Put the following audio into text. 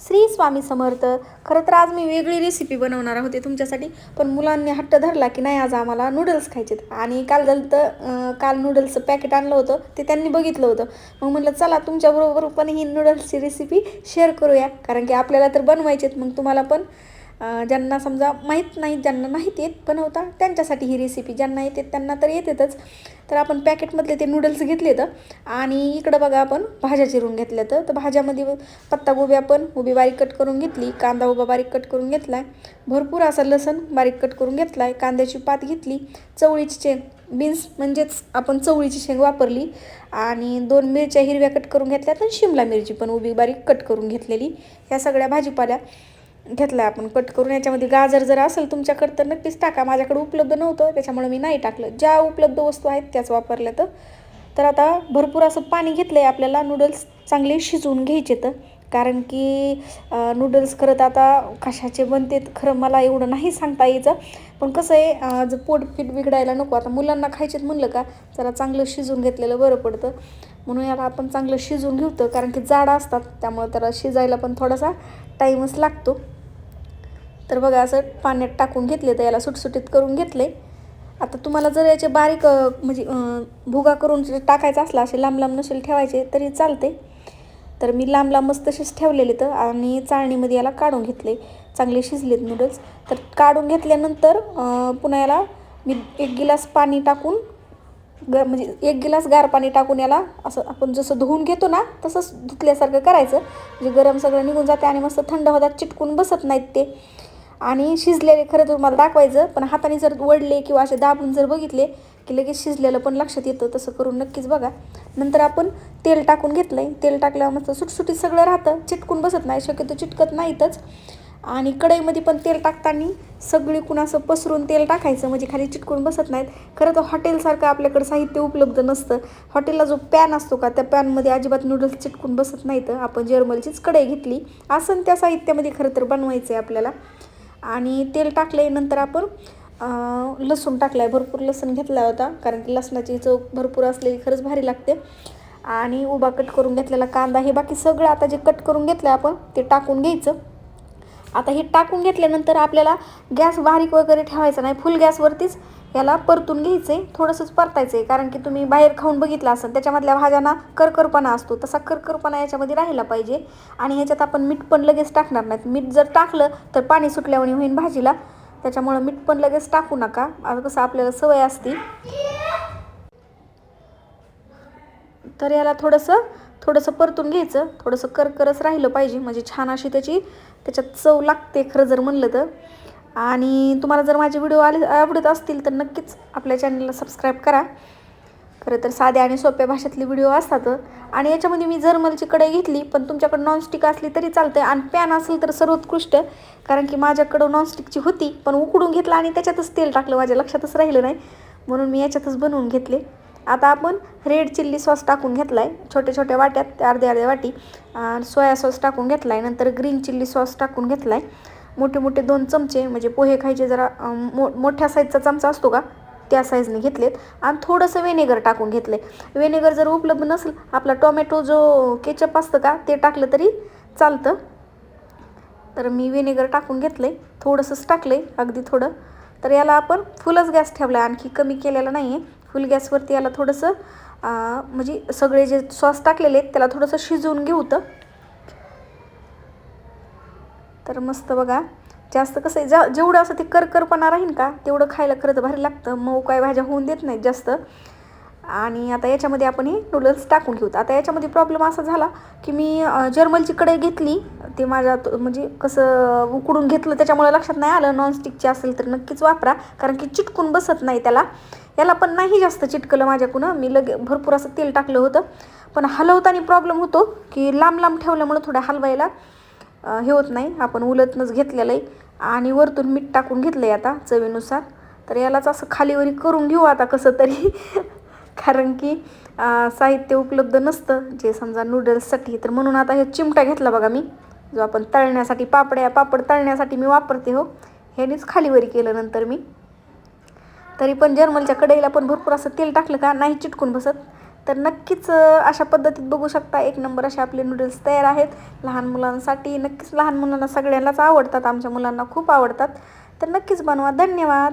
श्री स्वामी समर्थ. खरं तर आज मी वेगळी रेसिपी बनवणार होते तुमच्यासाठी. पण मुलांनी हट्ट धरला की नाही आज आम्हाला नूडल्स खायचेत. आणि काल झालं तर काल नूडल्सचं पॅकेट आणलं होतं. ते त्यांनी बघितलं होतं. मग म्हटलं चला तुमच्याबरोबर पण ही नूडल्सची रेसिपी शेअर करूया. कारण की आपल्याला तर बनवायचेत. मग तुम्हाला पण ज्यांना समजा माहीत नाही ज्यांना नाहीत येत बनवता त्यांच्यासाठी ही रेसिपी ज्यांना येते त्यांना तर येतेतच. तर आपण पॅकेटमधले ते नूडल्स घेतले तर आणि इकडं बघा आपण भाज्या चिरून घेतल्या तर भाज्यामध्ये पत्तागोबी आपण उभी बारीक कट करून घेतली कांदा उभा बारीक कट करून घेतला आहे भरपूर असा लसण बारीक कट करून घेतला आहे कांद्याची पात घेतली चवळीची शेंग बीन्स म्हणजेच आपण चवळीची शेंग वापरली आणि दोन मिरच्या हिरव्या कट करून घेतल्या आणि शिमला मिरची पण उभी बारीक कट करून घेतलेली. ह्या सगळ्या भाजीपाल्या घेतला आपण कट करून याच्यामध्ये गाजर जर असेल तुमच्याकडं तर नक्कीच टाका. माझ्याकडे उपलब्ध नव्हतं त्याच्यामुळे मी नाही टाकलं. ज्या उपलब्ध वस्तू आहेत त्याच वापरल्या तर. तर आता भरपूर असं पाणी घेतलं आहे आपल्याला नूडल्स चांगले शिजवून घ्यायचे तर. कारण की नूडल्स खरं तर आता कशाचे बनते खरं मला एवढं नाही सांगता यायचं. पण कसं आहे जर पोटपीट बिघडायला नको आता मुलांना खायचेत म्हणलं का जरा चांगलं शिजवून घेतलेलं बरं पडतं. म्हणून याला आपण चांगलं शिजवून घेऊ कारण की जाडं असतात त्यामुळे त्याला शिजायला पण थोडासा टाईमच लागतो. तर बघा असं पाण्यात टाकून घेतले तर याला सुटसुटीत करून घेतले. आता तुम्हाला जर याचे बारीक म्हणजे भुगा करून टाकायचा असला असे लांब लांब नसेल ठेवायचे तरी चालते. तर मी लांब लांबच तसेच ठेवलेले तर आणि चाळणीमध्ये याला काढून घेतले. चांगले शिजलेत नूडल्स तर काढून घेतल्यानंतर पुन्हा याला मी एक गिलास पाणी टाकून ग म्हणजे एक गिलास गार पाणी टाकून याला असं आपण जसं धुवून घेतो ना तसंच धुतल्यासारखं करायचं. म्हणजे गरम सगळं निघून जाते आणि मस्त थंड होतात चिटकून बसत नाहीत ते. आणि शिजलेले खरं तर मला दाखवायचं पण हाताने जर वळले किंवा असे दाबून जर बघितले की लगेच शिजलेलं पण लक्षात येतं तसं करून नक्कीच बघा. नंतर आपण तेल टाकून घेतलं आहे तेल टाकल्यावर मस्त सुटसुटीत सगळं राहतं. चिटकून बसत नाही. शक्यतो चिटकत नाहीतच. आणि कढईमध्ये पण तेल टाकताना सगळी कुण असं पसरून तेल टाकायचं म्हणजे खाली चिटकून बसत नाहीत. खरं तर हॉटेलसारखं आपल्याकडं साहित्य उपलब्ध नसतं. हॉटेलला जो पॅन असतो का त्या पॅनमध्ये अजिबात नूडल्स चिटकून बसत नाहीत. आपण जर्मलचीच कढई घेतली. असं त्या साहित्यामध्ये खरं तर बनवायचं आहे आपल्याला. आणि तेल टाकले नंतर आपण लसूण टाकला आहे भरपूर लसूण घेतला होता कारण की लसणाची चव भरपूर असलेली खरंच भारी लागते. आणि उभा कट करून घेतलेला कांदा हे बाकी सगळं आता जे कट करून घेतलं आपण ते टाकून घ्यायचं. आता हे टाकून घेतल्यानंतर आपल्याला गॅस बारीक वगैरे ठेवायचा नाही. फुल गॅसवरतीच याला परतून घ्यायचं. आहे थोडंसंच परतायचं आहे कारण की तुम्ही बाहेर खाऊन बघितलं असेल त्याच्यामधल्या भाज्यांना करकरपणा असतो. तसा करकरपणा याच्यामध्ये राहिला पाहिजे. आणि ह्याच्यात आपण मीठ पण लगेच टाकणार नाहीत. मीठ जर टाकलं तर पाणी सुटल्यावर होईन भाजीला. त्याच्यामुळं मीठ पण लगेच टाकू नका. आता कसं आपल्याला सवय असती. तर याला थोडंसं थोडंसं परतून घ्यायचं. थोडंसं करकरच राहिलं पाहिजे. म्हणजे छान अशी त्याची त्याच्यात चव लागते खरं जर म्हणलं तर. आणि तुम्हाला जर माझे व्हिडिओ आले आवडत असतील तर नक्कीच आपल्या चॅनलला सबस्क्राईब करा. खरं तर साध्या आणि सोप्या भाषेतले व्हिडिओ असतात. आणि याच्यामध्ये मी जर्मलची कढई घेतली पण तुमच्याकडं नॉनस्टिक असली तरी चालते आणि पॅन असेल तर सर्वोत्कृष्ट. कारण की माझ्याकडं नॉनस्टिकची होती पण उकडून घेतलं आणि त्याच्यातच तेल टाकलं माझ्या लक्षातच राहिलं नाही. म्हणून मी याच्यातच बनवून घेतले. आता आपण रेड चिल्ली सॉस टाकून घेतला आहे छोट्या छोट्या वाट्यात अर्ध्या अर्ध्या वाटी. आणि सोया सॉस टाकून घेतला आहे नंतर ग्रीन चिल्ली सॉस टाकून घेतला आहे मोठे मोठे दोन चमचे म्हणजे पोहे खायचे जरा मो मोठ्या साईजचा चमचा असतो का? त्या साईजने घेतलेत. आणि थोडंसं व्हेनेगर टाकून घेतलं आहे वेनेगर जर उपलब्ध नसेल आपला टोमॅटो जो केचप असतं का ते टाकलं तरी चालतं. तर मी व्हिनेगर टाकून घेतलं आहे थोडंसंच टाकलं आहे अगदी थोडं. तर याला आपण फुलच गॅस ठेवला आहे आणखी कमी केलेला नाही आहे फुल गॅसवरती याला थोडंसं म्हणजे सगळे जे सॉस टाकलेले आहेत त्याला थोडंसं शिजवून घेऊ तर. मस्त बघा. जास्त कसं आहे जा जेवढं असं ते करकरपणा राहील का तेवढं खायला खरंच भारी लागतं. मऊ काय भाज्या होऊन देत नाहीत जास्त. आणि आता याच्यामध्ये आपण हे नूडल्स टाकून घेऊ. आता याच्यामध्ये प्रॉब्लेम असा झाला की मी जर्मलची कढई घेतली. ते माझ्या म्हणजे कसं उकडून घेतलं त्याच्यामुळे लक्षात नाही आलं. नॉनस्टिकची असेल तर नक्कीच वापरा. कारण की चिटकून बसत नाही त्याला. याला पण नाही जास्त चिटकलं माझ्याकडून. मी लगे भरपूर असं तेल टाकलं होतं. पण हलवताना प्रॉब्लेम होतो की लांब लांब ठेवल्यामुळं थोडं हलवायला हे होत नाही. आपण उलटनंच घेतलेलं आहे. आणि वरतून मीठ टाकून घेतलं आहे आता चवीनुसार. तर यालाच असं खालीवरी करून घेऊ आता कसं तरी. कारण की साहित्य उपलब्ध नसतं. जे समजा नूडल्ससाठी तर म्हणून आता हे चिमटा घेतला बघा मी. जो आपण तळण्यासाठी पापड्या पापड तळण्यासाठी मी वापरते हो. ह्यानेच खालीवरी केलं नंतर मी. तरी पण जर्मलच्या कढईला पण भरपूर असं तेल टाकलं का नाही चिटकून बसत. तर नक्कीच अशा पद्धतीत बघू शकता. एक नंबर असे आपले नूडल्स तयार आहेत. लहान मुलांसाठी नक्कीच लहान मुलांना सगळ्यांनाच आवडतात. आमच्या मुलांना खूप आवडतात. तर नक्कीच बनवा. धन्यवाद.